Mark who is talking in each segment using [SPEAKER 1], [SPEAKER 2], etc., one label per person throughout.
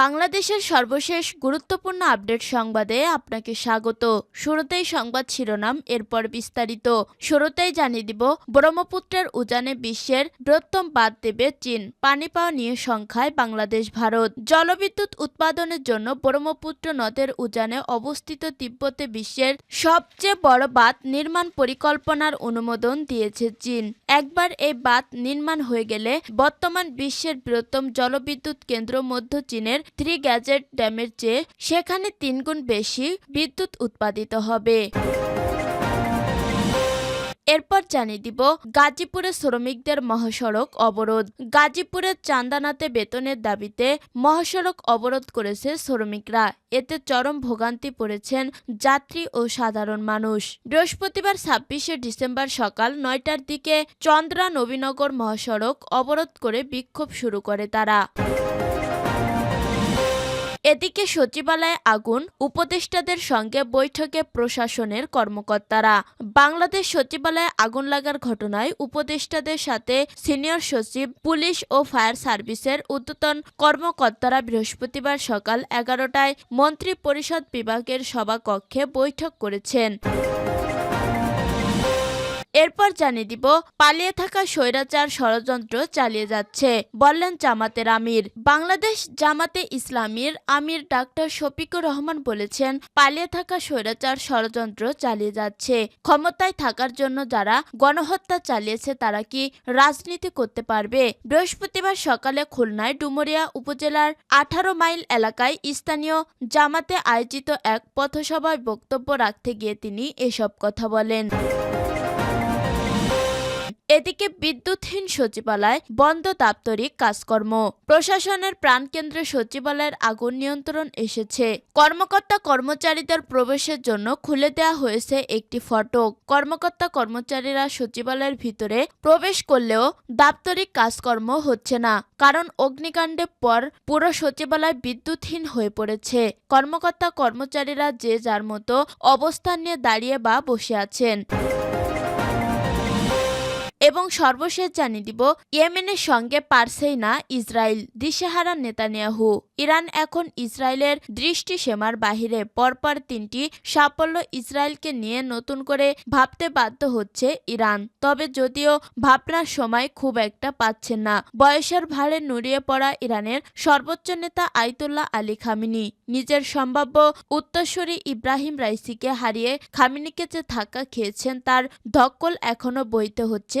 [SPEAKER 1] বাংলাদেশের সর্বশেষ গুরুত্বপূর্ণ আপডেট সংবাদে আপনাকে স্বাগত। শুরুতেই সংবাদ শিরোনাম, এরপর বিস্তারিত। শুরুতেই জানিয়ে দিব, ব্রহ্মপুত্রের উজানে বিশ্বের বৃহত্তম বাদ দেবে চীন। পানি পাওয়া নিয়ে সংখ্যায় বাংলাদেশ, ভারত। জলবিদ্যুৎ উৎপাদনের জন্য ব্রহ্মপুত্র নদের উজানে অবস্থিত তিব্বতে বিশ্বের সবচেয়ে বড় বাঁধ নির্মাণ পরিকল্পনার অনুমোদন দিয়েছে চীন। একবার এই বাঁধ নির্মাণ হয়ে গেলে বর্তমান বিশ্বের বৃহত্তম জলবিদ্যুৎ কেন্দ্র মধ্য চীনের থ্রি গ্যাজেট ড্যামের চেয়ে সেখানে তিনগুণ বেশি বিদ্যুৎ উৎপাদিত হবে। এরপর জানিয়ে দিব গাজীপুরে শ্রমিকদের মহাসড়ক অবরোধ। গাজীপুরের চান্দানাতে বেতনের দাবিতে মহাসড়ক অবরোধ করেছে শ্রমিকরা। এতে চরম ভোগান্তি পড়েছেন যাত্রী ও সাধারণ মানুষ। বৃহস্পতিবার ছাব্বিশে ডিসেম্বর সকাল নয়টার দিকে চন্দ্রা নবীনগর মহাসড়ক অবরোধ করে বিক্ষোভ শুরু করে তারা। এদিকে সচিবালয়ে আগুন, উপদেষ্টাদের সঙ্গে বৈঠকে প্রশাসনের কর্মকর্তারা। বাংলাদেশ সচিবালয়ে আগুন লাগার ঘটনায় উপদেষ্টাদের সাথে সিনিয়র সচিব, পুলিশ ও ফায়ার সার্ভিসের উদ্যতন কর্মকর্তারা বৃহস্পতিবার সকাল এগারোটায় মন্ত্রী পরিষদ বিভাগের সভাকক্ষে বৈঠক করেছেন। এরপর জানিয়ে দিব, পালিয়ে থাকা স্বৈরাচার ষড়যন্ত্র চালিয়ে যাচ্ছে, বললেন জামাতের আমির। বাংলাদেশ জামাতে ইসলামীর আমির ডাক্তার শফিকুর রহমান বলেছেন, পালিয়ে থাকা স্বৈরাচার ষড়যন্ত্র চালিয়ে যাচ্ছে। ক্ষমতায় থাকার জন্য যারা গণহত্যা চালিয়েছে, তারা কি রাজনীতি করতে পারবে? বৃহস্পতিবার সকালে খুলনায় ডুমুরিয়া উপজেলার আঠারো মাইল এলাকায় স্থানীয় জামাতে আয়োজিত এক পথসভায় বক্তব্য রাখতে গিয়ে তিনি এসব কথা বলেন। এদিকে বিদ্যুৎহীন সচিবালয়, বন্ধ দাপ্তরিক কাজকর্ম। প্রশাসনের প্রাণকেন্দ্রে সচিবালয়ের আগুন নিয়ন্ত্রণ এসেছে। কর্মকর্তা কর্মচারীদের প্রবেশের জন্য খুলে দেওয়া হয়েছে একটি ফটক। কর্মকর্তা কর্মচারীরা সচিবালয়ের ভিতরে প্রবেশ করলেও দাপ্তরিক কাজকর্ম হচ্ছে না, কারণ অগ্নিকাণ্ডের পর পুরো সচিবালয় বিদ্যুৎহীন হয়ে পড়েছে। কর্মকর্তা কর্মচারীরা যে যার মতো অবস্থান নিয়ে দাঁড়িয়ে বা বসে আছেন। এবং সর্বশেষ জানিয়ে দিব, ইয়েমেনের সঙ্গে পারছেই না ইসরায়েল দিশেহারা নেতানিয়াহু। ইরান এখন ইসরায়েলের দৃষ্টি সীমার বাহিরে। পরপর তিনটি সাফল্য ইসরায়েলকে নিয়ে নতুন করে ভাবতে বাধ্য হচ্ছে ইরান। তবে যদিও ভাবনার সময় খুব একটা পাচ্ছেন না, বয়সের ভারে নুড়িয়ে পড়া ইরানের সর্বোচ্চ নেতা আইতুল্লাহ আলী খামিনি। নিজের সম্ভাব্য উত্তরসূরি ইব্রাহিম রাইসিকে হারিয়ে খামিনিকে যে ধাক্কা খেয়েছেন, তার ধক্কল এখনও বইতে হচ্ছে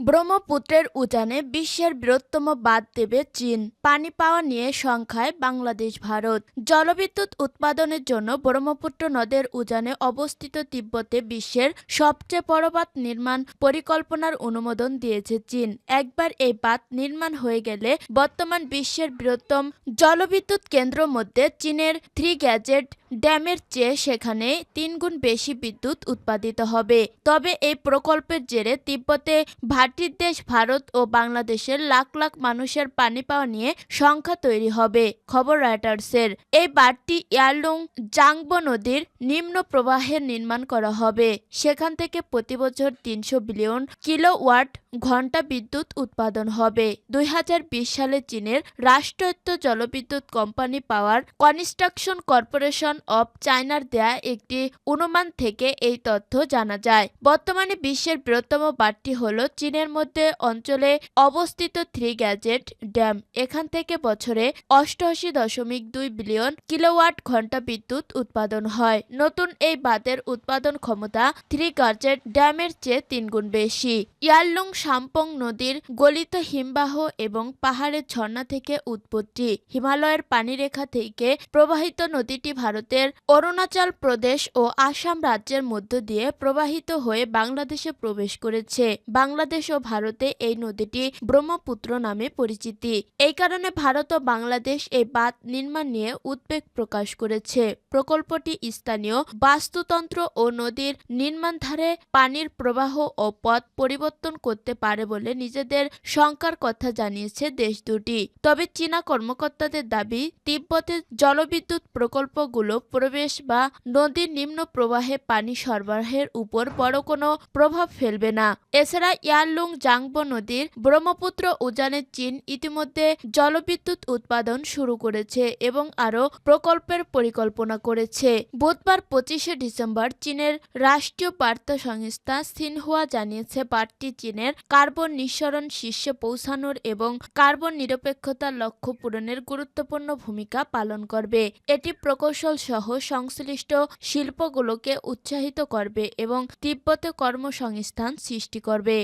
[SPEAKER 1] ব্রহ্মপুত্রের উজানে বিশ্বের বৃহত্তম বাঁধ দেবে চীন। পানি পাওয়া নিয়ে সংখ্যায় বাংলাদেশ, ভারত। জলবিদ্যুৎ উৎপাদনের জন্য ব্রহ্মপুত্র নদের উজানে অবস্থিত তিব্বতে বিশ্বের সবচেয়ে বড় বাঁধ নির্মাণ পরিকল্পনার অনুমোদন দিয়েছে চীন। একবার এই বাঁধ নির্মাণ হয়ে গেলে বর্তমান বিশ্বের বৃহত্তম জলবিদ্যুৎ কেন্দ্র মধ্যে চীনের থ্রি গ্যাজেট ড্যামের চেয়ে সেখানে তিনগুণ বেশি বিদ্যুৎ উৎপাদিত হবে। তবে এই প্রকল্পের জেরে তিব্বতে ভাটির দেশ ভারত ও বাংলাদেশের লাখ লাখ মানুষের পানি পাওয়া নিয়ে সংখ্যা তৈরি হবে, খবর রয়টার্সের এই বাঁধটি ইয়ারলুং জাংবো নদীর নিম্ন প্রবাহের নির্মাণ করা হবে। সেখান থেকে প্রতি বছর তিনশো বিলিয়ন কিলোওয়াট ঘণ্টা বিদ্যুৎ উৎপাদন হবে। দুই হাজার বিশ সালে চীনের রাষ্ট্রায়ত্ত জলবিদ্যুৎ company power construction corporation of চায়নার দেয়া একটি অনুমান থেকে এই তথ্য জানা যায়। বর্তমানে বিশ্বের বৃহত্তম বাঁধটি হল চীনের মধ্যে অঞ্চলে অবস্থিত থ্রি গ্যাজেট ড্যাম। এখান থেকে বছরে অষ্টআশি দশমিক দুই বিলিয়ন কিলোওয়াট ঘণ্টা বিদ্যুৎ উৎপাদন হয়। নতুন এই বাঁধের উৎপাদন ক্ষমতা থ্রি গ্যাজেট ড্যামের চেয়ে তিনগুণ বেশি। ইয়ারলুং সাম্পং নদীর গলিত হিমবাহ এবং পাহাড়ের ঝর্ণা থেকে উৎপত্তি। হিমালয়ের পানিরেখা থেকে প্রবাহিত নদীটি ভারতের ভারতের অরুণাচল প্রদেশ ও আসাম রাজ্যের মধ্য দিয়ে প্রবাহিত হয়ে বাংলাদেশে প্রবেশ করেছে। বাংলাদেশ ও ভারতে এই নদীটি ব্রহ্মপুত্র নামে পরিচিতি। এই কারণে ভারত ও বাংলাদেশ এই বাঁধ নির্মাণ নিয়ে উদ্বেগ প্রকাশ করেছে। প্রকল্পটি স্থানীয় বাস্তুতন্ত্র ও নদীর নির্মাণ ধারে পানির প্রবাহ ও পথ পরিবর্তন করতে পারে বলে নিজেদের শঙ্কার কথা জানিয়েছে দেশ দুটি। তবে চীনা কর্মকর্তাদের দাবি, তিব্বতের জলবিদ্যুৎ প্রকল্পগুলো প্রবেশ বা নদীর নিম্ন প্রবাহে পানি সরবরাহের উপর বড় কোনো প্রভাব ফেলবে না। এছাড়া ইয়ারলুং জাংবো নদীর ব্রহ্মপুত্র উজানে চীন ইতিমধ্যে জলবিদ্যুৎ উৎপাদন শুরু করেছে এবং আরও প্রকল্পের পরিকল্পনা করেছে। বুধবার পঁচিশে ডিসেম্বর চীনের রাষ্ট্রীয় বার্তা সংস্থা সিনহুয়া জানিয়েছে বাঁধটি চীনের কার্বন নিঃসরণ শীর্ষে পৌঁছানোর এবং কার্বন নিরপেক্ষতার লক্ষ্য পূরণের গুরুত্বপূর্ণ ভূমিকা পালন করবে। এটি প্রকৌশল সহ সংশ্লিষ্ট শিল্পগুলোকে উৎসাহিত করবে এবং তিব্বতে কর্মসংস্থান সৃষ্টি করবে।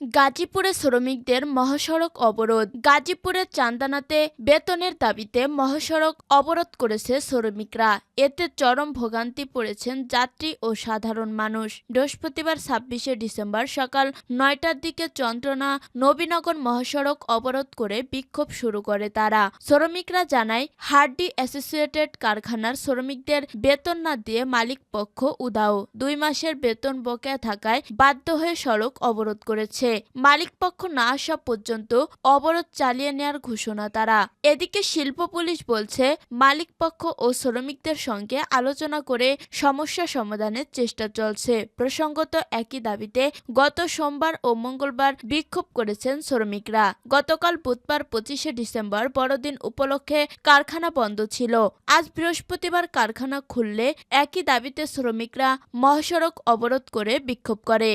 [SPEAKER 1] গাজীপুরে শ্রমিকদের মহাসড়ক অবরোধ। গাজীপুরের চান্দানাতে বেতনের দাবিতে মহাসড়ক অবরোধ করেছে শ্রমিকরা। এতে চরম ভোগান্তি পড়েছেন যাত্রী ও সাধারণ মানুষ। বৃহস্পতিবার ছাব্বিশে ডিসেম্বর সকাল নয়টার দিকে চন্দ্রনা নবীনগর মহাসড়ক অবরোধ করে বিক্ষোভ শুরু করে তারা। শ্রমিকরা জানায়, হার্ডি অ্যাসোসিয়েটেড কারখানার শ্রমিকদের বেতন না দিয়ে মালিক পক্ষ উদাও। দুই মাসের বেতন বকেয়া থাকায় বাধ্য হয়ে সড়ক অবরোধ করেছে। মালিক পক্ষ না আসা পর্যন্ত অবরোধ চালিয়ে নেওয়ার ঘোষণা তারা। এদিকে শিল্প পুলিশ বলছে, মালিক পক্ষ ও শ্রমিকদের সঙ্গে আলোচনা করে সমস্যা সমাধানের চেষ্টা চলছে। প্রসঙ্গত একই দাবিতে গত সোমবার ও মঙ্গলবার বিক্ষোভ করেছেন শ্রমিকরা। গতকাল বুধবার পঁচিশে ডিসেম্বর বড়দিন উপলক্ষে কারখানা বন্ধ ছিল। আজ বৃহস্পতিবার কারখানা খুললে একই দাবিতে শ্রমিকরা মহাসড়ক অবরোধ করে বিক্ষোভ করে।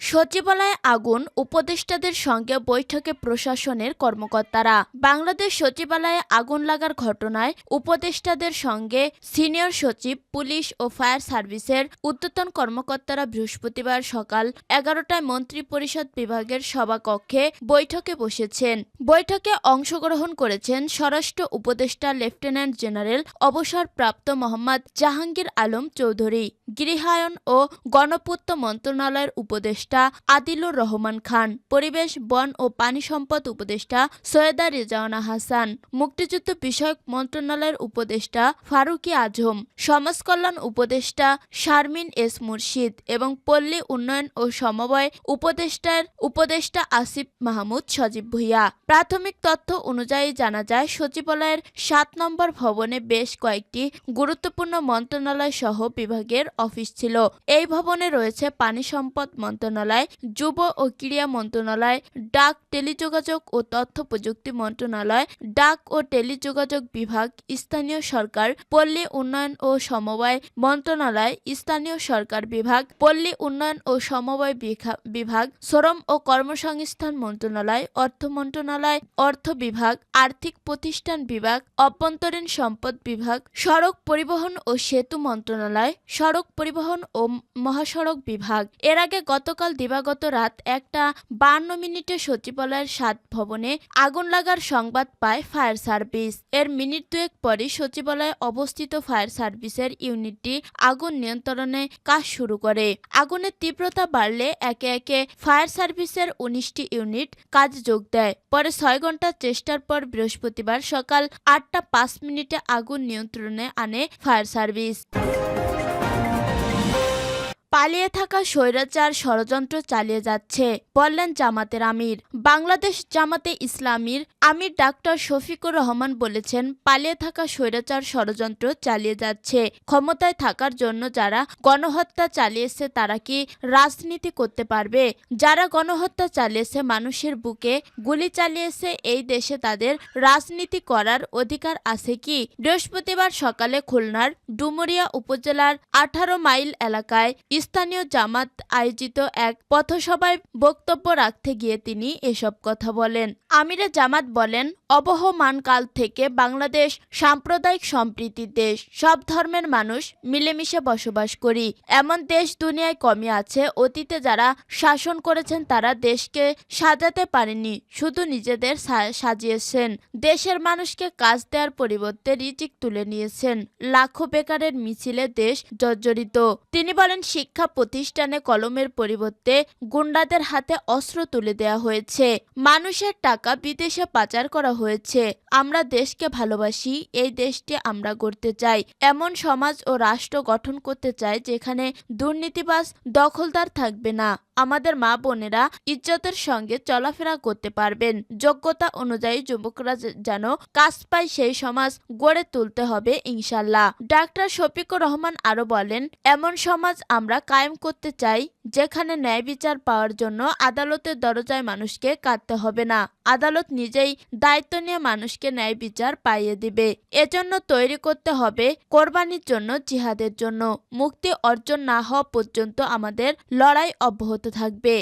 [SPEAKER 1] সচিবালয়ে আগুন উপদেষ্টাদের সঙ্গে বৈঠকে প্রশাসনের কর্মকর্তারা। বাংলাদেশ সচিবালয়ে আগুন লাগার ঘটনায় উপদেষ্টাদের সঙ্গে সিনিয়র সচিব, পুলিশ ও ফায়ার সার্ভিসের উদ্যতন কর্মকর্তারা বৃহস্পতিবার সকাল এগারোটায় মন্ত্রী পরিষদ বিভাগের সভাকক্ষে বৈঠকে বসেছেন। বৈঠকে অংশগ্রহণ করেছেন স্বরাষ্ট্র উপদেষ্টা লেফটেন্যান্ট জেনারেল অবসরপ্রাপ্ত মোহাম্মদ জাহাঙ্গীর আলম চৌধুরী। গৃহায়ন ও গণপূর্ত মন্ত্রণালয়ের উপদেষ্টা আদিলুর রহমান খান, পরিবেশ, বন ও পানি সম্পদ উপদেষ্টা সৈয়দা রেজাওয়ানা হাসান, মুক্তিযুদ্ধ বিষয়ক মন্ত্রণালয়ের উপদেষ্টা ফারুকি আজম সমাজ কল্যাণ উপদেষ্টা শারমিন এস মুর্শিদ এবং পল্লী উন্নয়ন ও সমবায় উপদেষ্টার উপদেষ্টা আসিফ মাহমুদ সজীব ভুইয়া। প্রাথমিক তথ্য অনুযায়ী জানা যায়, সচিবালয়ের সাত নম্বর ভবনে বেশ কয়েকটি গুরুত্বপূর্ণ মন্ত্রণালয় সহ বিভাগের অফিস ছিল। এই ভবনে রয়েছে পানি সম্পদ মন্ত্রণালয় যুব ও ক্রীড়া মন্ত্রণালয়, ডাক টেলিযোগাযোগ ও তথ্য প্রযুক্তি মন্ত্রণালয়, ডাক ও টেলিযোগাযোগ বিভাগ, স্থানীয় সরকার, পল্লী উন্নয়ন ও সমবায় মন্ত্রণালয়, স্থানীয় সরকার বিভাগ, পল্লী উন্নয়ন ও সমবায় বিভাগ, শ্রম ও কর্মসংস্থান মন্ত্রণালয়, অর্থ মন্ত্রণালয়, অর্থ বিভাগ, আর্থিক প্রতিষ্ঠান বিভাগ, অভ্যন্তরীণ সম্পদ বিভাগ, সড়ক পরিবহন ও সেতু মন্ত্রণালয়, সড়ক পরিবহন ও মহাসড়ক বিভাগ। এর আগে গতকাল দিবাগত রাত একটা বান্ন মিনিটে সচিবালয়ের সাত ভবনে আগুন লাগার সংবাদ পায় ফায়ার সার্ভিস। এর মিনিট দুয়েক পরই সচিবালয়ে অবস্থিত ফায়ার সার্ভিসের ইউনিটটি আগুন নিয়ন্ত্রণে কাজ শুরু করে। আগুনের তীব্রতা বাড়লে একে একে ফায়ার সার্ভিসের উনিশটি ইউনিট কাজ যোগ দেয়। পরে ছয় ঘণ্টার চেষ্টার পর বৃহস্পতিবার সকাল আটটা পাঁচ মিনিটে আগুন নিয়ন্ত্রণে আনে ফায়ার সার্ভিস। পালিয়ে থাকা স্বৈরাচার ষড়যন্ত্র চালিয়ে যাচ্ছে বললেন জামাতের আমির। বাংলাদেশ জামাতে ইসলামীর আমির ডাক্তার শফিকুর রহমান বলেছেন, পালিয়ে থাকা স্বৈরাচার ষড়যন্ত্র চালিয়ে যাচ্ছে। ক্ষমতায় থাকার জন্য যারা গণহত্যা চালিয়েছে, তারা কি রাজনীতি করতে পারবে? যারা গণহত্যা চালিয়েছে, মানুষের বুকে গুলি চালিয়েছে, এই দেশে তাদের রাজনীতি করার অধিকার আছে কি? বৃহস্পতিবার সকালে খুলনার ডুমুরিয়া উপজেলার আঠারো মাইল এলাকায় স্থানীয় জামাত আয়োজিত এক পথসভায় বক্তব্য রাখতে গিয়ে তিনি এসব কথা বলেন। আমিরে জামাত বলেন, অবহমান কাল থেকে বাংলাদেশ সাম্প্রদায়িক সম্প্রীতির দেশ, সব ধর্মের মানুষ মিলেমিশে বসবাস করি। এমন দেশ দুনিয়ায় কমই আছে, অতীতে যারা শাসন করেছেন তারা দেশকে সাজাতে পারেনি, শুধু নিজেদের সাজিয়েছেন। দেশের মানুষকে কাজ দেওয়ার পরিবর্তে রিজিক তুলে নিয়েছেন। লাখো বেকারের মিছিলে দেশ জর্জরিত। তিনি বলেন, শিক্ষা প্রতিষ্ঠানে কলমের পরিবর্তে গুন্ডাদের হাতে অস্ত্র তুলে দেওয়া হয়েছে। মানুষের টাকা বিদেশে পাচার করা হয়েছে। আমরা দেশকে ভালোবাসি, এই দেশটি আমরা গড়তে চাই। এমন সমাজ ও রাষ্ট্র গঠন করতে চাই যেখানে দুর্নীতিবাজ, দখলদার থাকবে না। আমাদের মা বোনেরা ইজ্জতের সঙ্গে চলাফেরা করতে পারবেন। যোগ্যতা অনুযায়ী যুবকরা যেন কাজ পায় সেই সমাজ গড়ে তুলতে হবে ইনশাল্লাহ। ডাক্তার শফিকুর রহমান আরও বলেন, এমন সমাজ আমরা কায়েম করতে চাই, যেখানে ন্যায় বিচার পাওয়ার জন্য আদালতের দরজায় মানুষকে কাটতে হবে না। আদালত নিজেই দায়িত্ব নিয়ে মানুষকে ন্যায় বিচার পাইয়ে দিবে। এজন্য তৈরি করতে হবে কোরবানির জন্য জিহাদের জন্য। মুক্তি অর্জন না হওয়া পর্যন্ত আমাদের লড়াই অব্যাহত থাকবে।